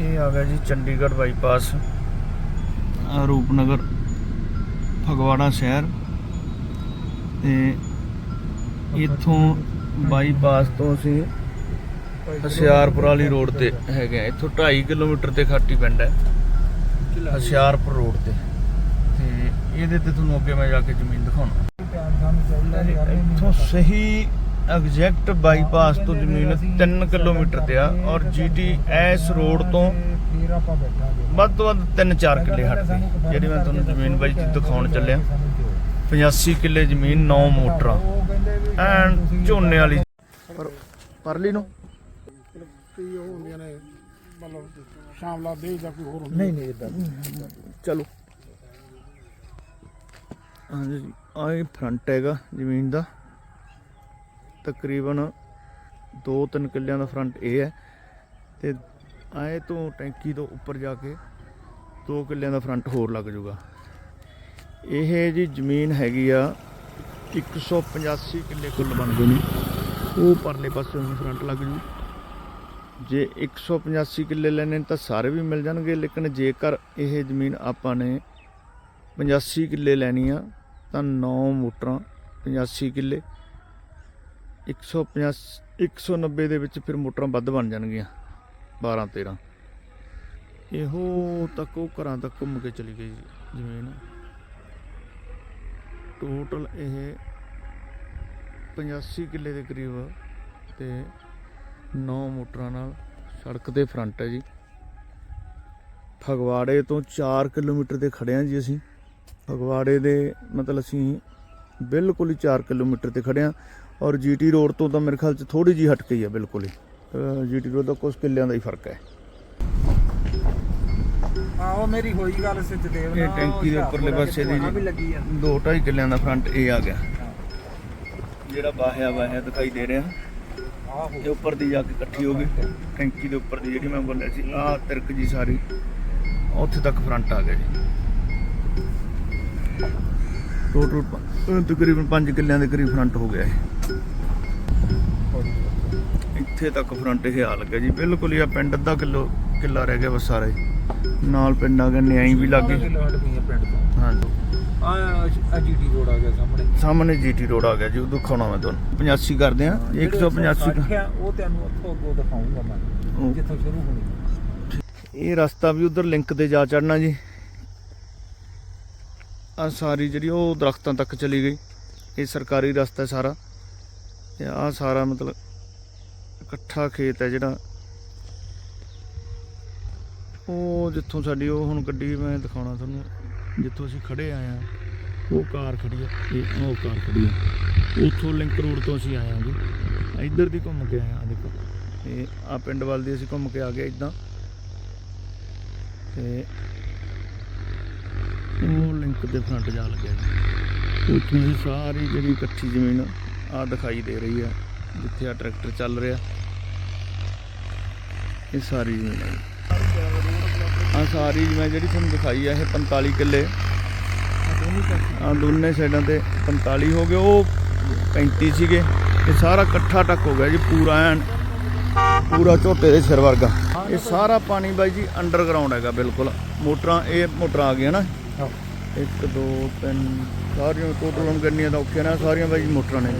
ਇਹ ਆ ਗਿਆ ਜੀ ਚੰਡੀਗੜ੍ਹ ਬਾਈਪਾਸ। ਰੂਪਨਗਰ ਫਗਵਾੜਾ ਸ਼ਹਿਰ। ਤੇ ਇੱਥੋਂ ਬਾਈਪਾਸ ਤੋਂ ਅਸੀਂ ਹਸਿਆਰਪੁਰ ਵਾਲੀ ਰੋਡ ਤੇ ਹੈਗੇ ਆ। ਇੱਥੋਂ 2.5 ਕਿਲੋਮੀਟਰ ਤੇ ਖਾਟੀ ਪਿੰਡ ਹੈ। ਹਸਿਆਰਪੁਰ ਰੋਡ ਤੇ। ਤੇ ਇਹਦੇ ਤੇ ਤੁਹਾਨੂੰ ਅੱਗੇ ਮੈਂ ਜਾ ਕੇ ਜ਼ਮੀਨ ਦਿਖਾਉਣਾ। ਇੱਥੋਂ ਸਹੀ ਐਗਜ਼ੈਕਟ ਬਾਈਪਾਸ ਤੋਂ ਜ਼ਮੀਨ 3 ਕਿਲੋਮੀਟਰ ਤੇ ਆ ਔਰ ਜੀਟੀ ਐਸ ਰੋਡ ਤੋਂ ਵੱਧ ਤੋਂ ਵੱਧ 3-4 ਕਿੱਲੇ ਹਟਦੀ ਜਿਹੜੀ ਮੈਂ ਤੁਹਾਨੂੰ ਜ਼ਮੀਨ ਬਾਈ ਜੀ ਦਿਖਾਉਣ ਚੱਲਿਆ। 85 ਕਿੱਲੇ ਜ਼ਮੀਨ 9 ਮੋਟਰਾਂ। ਐਨ ਝੋਨੇ ਵਾਲੀ ਪਰ ਪਰਲੀ ਨੂੰ? ਉਹ ਹੁੰਦੀਆਂ ਨੇ ਮਤਲਬ ਸ਼ਾਮਲਾ ਦੇ ਜਾਂ ਕੋਈ ਹੋਰ ਨਹੀਂ ਨਹੀਂ ਇਦਾਂ ਚਲੋ। ਹਾਂਜੀ ਜੀ ਆਹ ਇਹ ਫਰੰਟ ਹੈਗਾ ਜ਼ਮੀਨ ਦਾ। ਤਕਰੀਬਨ 2-3 ਕਿੱਲਿਆਂ ਦਾ ਫਰੰਟ ਇਹ ਹੈ ਤੇ ਆਏ ਤੋਂ ਟੈਂਕੀ ਤੋਂ ਉੱਪਰ ਜਾ ਕੇ 2 ਕਿੱਲਿਆਂ ਦਾ ਫਰੰਟ ਹੋਰ ਲੱਗ ਜਾਊਗਾ। ਇਹ ਜੀ ਜ਼ਮੀਨ ਹੈਗੀ ਆ 185 ਕਿੱਲੇ ਕੁੱਲ ਬਣ ਗਏ ਨੇ। ਉਹ ਪਰਲੇ ਪਾਸੇ ਨੂੰ ਫਰੰਟ ਲੱਗ ਜੂ। ਜੇ 185 ਕਿੱਲੇ ਲੈਣੇ ਨੇ ਤਾਂ ਸਾਰੇ ਵੀ ਮਿਲ ਜਾਣਗੇ, ਲੇਕਿਨ ਜੇਕਰ ਇਹ ਜ਼ਮੀਨ ਆਪਾਂ ਨੇ 85 ਕਿੱਲੇ ਲੈਣੀ ਆ ਤਾਂ 9 ਮੋਟਰਾਂ 85 ਕਿੱਲੇ। 150 190 ਦੇ ਵਿੱਚ ਫਿਰ ਮੋਟਰਾਂ ਵੱਧ ਬਣ ਜਾਣਗੀਆਂ 12 13 ਇਹੋ ਤੱਕ ਉਹ ਘਰਾਂ ਤੱਕ ਘੁੰਮ ਕੇ ਚਲੀ ਗਈ ਜ਼ਮੀਨ। ਟੋਟਲ ਇਹ 85 ਕਿੱਲੇ ਦੇ ਕਰੀਬ ਤੇ 9 ਮੋਟਰਾਂ ਨਾਲ ਸੜਕ ਤੇ ਫਰੰਟ ਹੈ ਜੀ। ਫਗਵਾੜੇ ਤੋਂ 4 ਕਿਲੋਮੀਟਰ ਤੇ ਖੜੇ ਹਾਂ ਜੀ ਅਸੀਂ। ਫਗਵਾੜੇ ਦੇ ਮਤਲਬ ਅਸੀਂ ਬਿਲਕੁਲ ਹੀ 4 ਕਿਲੋਮੀਟਰ ਤੇ ਖੜੇ ਹਾਂ। ਔਰ ਜੀਟੀ ਰੋਡ ਤੋਂ ਤਾਂ ਮੇਰੇ ਖਿਆਲ ਚ ਥੋੜੀ ਜੀ ਹਟ ਗਈ ਹੈ ਬਿਲਕੁਲ ਹੀ। ਜੀਟੀ ਰੋਡ ਦਾ ਕੁਝ ਕਿੱਲਿਆਂ ਦਾ ਹੀ ਫ਼ਰਕ ਹੈ। ਆਹੋ ਮੇਰੀ ਹੋਈ ਗੱਲ ਸਚਦੇਵ ਇਹ ਟੈਂਕੀ ਦੇ ਉੱਪਰਲੇ ਪਾਸੇ ਦੀ ਵੀ ਜੀ ਲੱਗੀ ਆ। 2.5 ਕਿੱਲਿਆਂ ਦਾ ਫਰੰਟ ਇਹ ਆ ਗਿਆ। ਜਿਹੜਾ ਬਾਹਿਆ ਬਾਹਿਆ ਦਿਖਾਈ ਦੇ ਰਿਹਾ। ਆਹੋ। ਇਹ ਉੱਪਰ ਦੀ ਜਾ ਕੇ ਇਕੱਠੀ ਹੋ ਗਈ। ਟੈਂਕੀ ਦੇ ਉੱਪਰ ਦੀ ਜਿਹੜੀ ਮੈਂ ਬੋਲਿਆ ਸੀ ਆਹ ਤਿਰਕ ਜੀ ਸਾਰੀ ਉੱਥੇ ਤੱਕ ਫਰੰਟ ਆ ਗਿਆ ਜੀ। ਟੋਟਲ ਤਕਰੀਬਨ 5 ਕਿੱਲਿਆਂ ਦੇ ਕਰੀਬ ਫਰੰਟ ਹੋ ਗਿਆ ਇਹ। ਇੱਥੇ ਤੱਕ ਫਰੰਟ ਇਹ ਆ ਲੱਗਿਆ ਜੀ। ਬਿਲਕੁਲ ਹੀ ਆ ਪਿੰਡ ਅੱਧਾ ਕਿਲੋ ਕਿੱਲਾ ਰਹਿ ਗਿਆ ਬਸ ਸਾਰਾ ਹੀ। ਨਾਲ ਪਿੰਡ ਆ ਗਿਆ ਨਿਆਈ ਵੀ ਲੱਗ ਗਈ। ਹਾਂਜੀ। ਆ ਜੀਟੀ ਰੋਡ ਆ ਗਿਆ ਸਾਹਮਣੇ। ਸਾਹਮਣੇ ਜੀਟੀ ਰੋਡ ਆ ਗਿਆ ਜੀ ਉਹ ਦਿਖਾਉਣਾ ਮੈਂ ਤੁਹਾਨੂੰ। 85 ਕਰਦੇ ਆ 185 60 ਆ, ਉਹ ਤੈਨੂੰ ਉੱਥੋਂ ਅੱਗੋਂ ਦਿਖਾਉਂਗਾ ਮੈਂ ਉਹ- ਜਿੱਥੋਂ ਸ਼ੁਰੂ ਹੋਣੀ ਇਹ ਰਸਤਾ ਵੀ ਉਧਰ ਲਿੰਕ ਤੇ ਜਾ ਚੜਨਾ ਜੀ। ਆ ਸਾਰੀ ਜਿਹੜੀ ਉਹ ਦਰਖਤਾਂ ਤੱਕ ਚਲੀ ਗਈ। ਇਹ ਸਰਕਾਰੀ ਰਸਤਾ ਸਾਰਾ। ਤੇ ਆ ਸਾਰਾ ਮਤਲਬ ਇਕੱਠਾ ਖੇਤ ਹੈ ਜਿਹੜਾ। ਉਹ ਜਿੱਥੋਂ ਸਾਡੀ ਉਹ ਹੁਣ ਗੱਡੀ ਮੈਂ ਦਿਖਾਉਣਾ ਤੁਹਾਨੂੰ, ਜਿੱਥੋਂ ਅਸੀਂ ਖੜੇ ਆਏ ਆ ਉਹ ਕਾਰ ਖੜੀ ਆ ਇਹ ਉਹ ਕਾਰ ਖੜੀ ਆ ਉੱਥੋਂ ਲਿੰਕ ਰੋਡ ਤੋਂ ਅਸੀਂ ਆਏ ਆ ਜੀ। ਇੱਧਰ ਦੀ ਘੁੰਮ ਕੇ ਆਏ ਆ ਦੇਖੋ। ਤੇ ਆ ਪਿੰਡ ਵੱਲ ਦੀ ਅਸੀਂ ਘੁੰਮ ਕੇ ਆ ਗਏ ਇਦਾਂ। ਤੇ ਉਹ ਲਿੰਕ ਦੇ ਫਰੰਟ ਜਾ ਲੱਗਿਆ ਜੀ। ਉੱਥੋਂ ਦੀ ਸਾਰੀ ਜਿਹੜੀ ਇਕੱਠੀ ਜ਼ਮੀਨ ਆ ਦਿਖਾਈ ਦੇ ਰਹੀ ਹੈ, ਜਿੱਥੇ ਆ ਟਰੈਕਟਰ ਚੱਲ ਰਿਹਾ। ਇਹ ਸਾਰੀ ਜ਼ਮੀਨ ਹੈ ਆ ਸਾਰੀ ਮੈਂ ਜਿਹੜੀ ਤੁਹਾਨੂੰ ਦਿਖਾਈ ਆ ਇਹ 45 ਕਿੱਲੇ। ਆ ਦੋਨੇ ਸਾਈਡਾਂ ਤੇ 45 ਹੋ ਗਏ ਉਹ 35 ਸੀਗੇ। ਇਹ ਸਾਰਾ ਇਕੱਠਾ ਟੱਕ ਹੋ ਗਿਆ ਜੀ ਪੂਰਾ ਐਨ। ਪੂਰਾ ਝੋਟੇ ਦੇ ਸਿਰ ਵਰਗਾ। ਇਹ ਸਾਰਾ ਪਾਣੀ ਬਾਈ ਜੀ ਅੰਡਰਗਰਾਉਂਡ ਹੈਗਾ ਬਿਲਕੁਲ। ਮੋਟਰਾਂ ਇਹ ਮੋਟਰਾਂ ਆ ਗਈਆਂ ਨਾ। ਇੱਕ ਦੋ ਤਿੰਨ ਸਾਰੀਆਂ ਟੋਟਲ ਹੁਣ ਗੰਨੀਆਂ ਤਾਂ ਔਖੀਆਂ ਨੇ ਸਾਰੀਆਂ ਬਾਈ ਜੀ ਮੋਟਰਾਂ ਨੇ।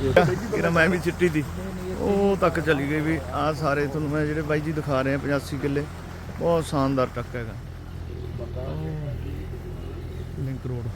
ਜਿਹੜਾ ਮੈਂ ਵੀ ਚਿੱਟੀ ਦੀ। ਉਹ ਤੱਕ ਚਲੀ ਗਈ ਵੀ ਆ ਸਾਰੇ ਤੁਹਾਨੂੰ ਮੈਂ ਜਿਹੜੇ ਬਾਈ ਜੀ ਦਿਖਾ ਰਹੇ ਆ 85 ਕਿੱਲੇ ਬਹੁਤ ਸ਼ਾਨਦਾਰ ਟੱਕ ਹੈਗਾ। Link road.